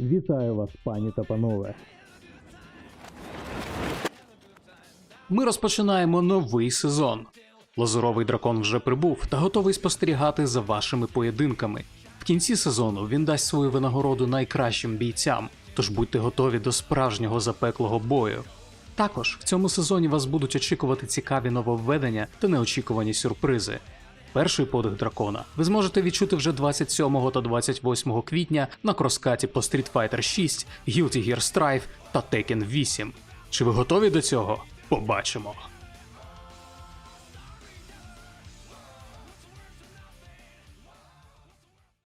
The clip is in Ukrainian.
Вітаю вас, пані та панове. Ми розпочинаємо новий сезон. Лазуровий дракон вже прибув та готовий спостерігати за вашими поєдинками. В кінці сезону він дасть свою винагороду найкращим бійцям, тож будьте готові до справжнього запеклого бою. Також в цьому сезоні вас будуть очікувати цікаві нововведення та неочікувані сюрпризи. Перший подих дракона ви зможете відчути вже 27 та 28 квітня на кроскаті по Street Fighter 6, Guilty Gear Strive та Tekken 8. Чи ви готові до цього? Побачимо.